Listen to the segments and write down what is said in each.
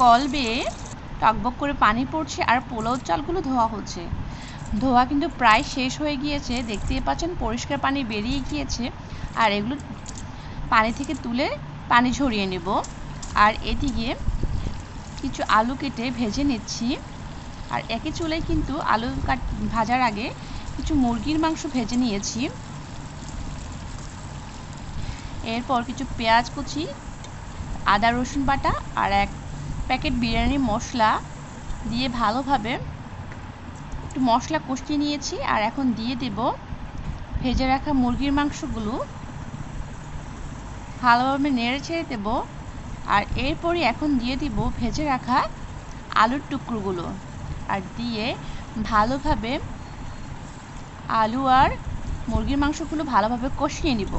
Call বেয়ে টকবক করে পানি পড়ছে আর পোলাও চালগুলো ধোয়া হচ্ছে। ধোয়া কিন্তু প্রায় শেষ হয়ে গিয়েছে, দেখতেই পাচ্ছেন পরিষ্কার পানি বেরিয়ে গিয়েছে। আর এগুলো পানি থেকে তুলে পানি ঝরিয়ে নেব। আর এদিকে কিছু আলু কেটে ভেজে নিচ্ছি। আর একই চুলে কিন্তু আলু কাট, ভাজার আগে কিছু মুরগির মাংস ভেজে নিয়েছি। এরপর কিছু পেঁয়াজ কুচি, আদা রসুন বাটা আর এক প্যাকেট বিরিয়ানি মশলা দিয়ে ভালোভাবে একটু মশলা কষিয়ে নিয়েছি আর এখন দিয়ে দেব ভেজে রাখা মুরগির মাংসগুলো। ভালোভাবে নেড়ে ছেড়ে দেব আর এরপরই এখন দিয়ে দিব ভেজে রাখা আলুর টুকরোগুলো আর দিয়ে ভালোভাবে আলু আর মুরগির মাংসগুলো ভালোভাবে কষিয়ে নিব।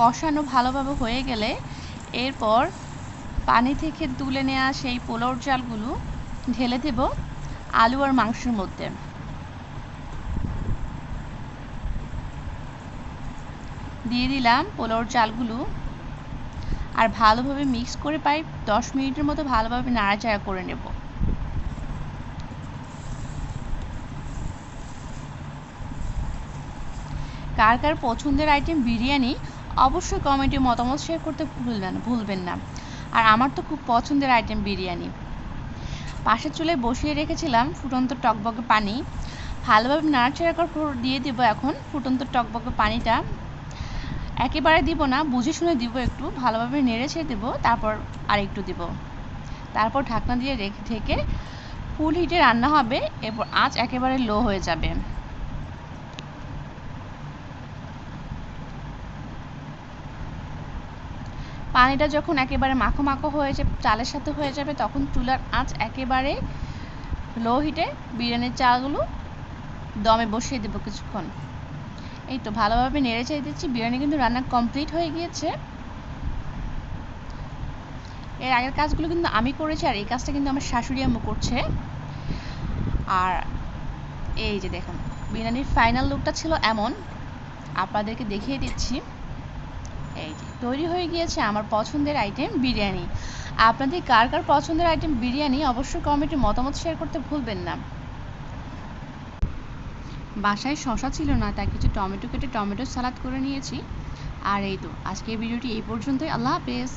কষানো ভালোভাবে হয়ে গেলে এরপর পানি থেকে তুলে নেওয়া সেই পোলাওর চালগুলো ঢেলে দেব আলু আর মাংসের মধ্যে। দিয়ে দিলাম পোলাওর চালগুলো আর ভালোভাবে মিক্স করে প্রায় দশ মিনিটের মতো ভালোভাবে নাড়াচাড়া করে নেব। কার কার পছন্দের আইটেম বিরিয়ানি অবশ্যই কমেন্টে মতামত শেয়ার করতে ভুলবেন ভুলবেন না। আর আমার তো খুব পছন্দের আইটেম বিরিয়ানি। পাশের চুলে বসিয়ে রেখেছিলাম ফুটন্ত টকবকে পানি। ভালোভাবে নাড়াচাড়া করে দিয়ে দেব এখন ফুটন্ত টকবকে পানিটা। একেবারে দিব না, বুঝে শুনে দিব একটু। ভালোভাবে নেড়ে ছেড়ে দেবো, তারপর আর একটু দিব। তারপর ঢাকনা দিয়ে রেখে ঢেকে ফুল হিটে রান্না হবে। এরপর আঁচ একেবারে লো হয়ে যাবে। পানিটা যখন একেবারে মাখো মাখো হয়ে যাবে, চালের সাথে হয়ে যাবে, তখন চুলার আঁচ একেবারে লো হিটে বিরিয়ানির চালগুলো দমে বসিয়ে দেবো কিছুক্ষণ। এই তো ভালোভাবে নেড়ে চেড়ে দিচ্ছি, বিরিয়ানি কিন্তু রান্না কমপ্লিট হয়ে গিয়েছে। এর আগের কাজগুলো কিন্তু আমি করেছি, আর এই কাজটা কিন্তু আমার শাশুড়ি আম্মু করছে। আর এই যে দেখুন, বিরিয়ানির ফাইনাল লুকটা ছিল এমন, আপনাদেরকে দেখিয়ে দিচ্ছি। এই যে, তৈরি হয়ে গিয়েছে আমার পছন্দের আইটেম বিরিয়ানি। আপনাদের কার কার পছন্দের আইটেম বিরিয়ানি অবশ্যই কমেন্টে মতামত শেয়ার করতে ভুলবেন না। বাসায় শশা ছিল না, তাই কিছু টমেটো কেটে টমেটো সালাদ করে নিয়েছি। আর এই তো, আজকের ভিডিওটি এই পর্যন্তই। আল্লাহ হাফেজ।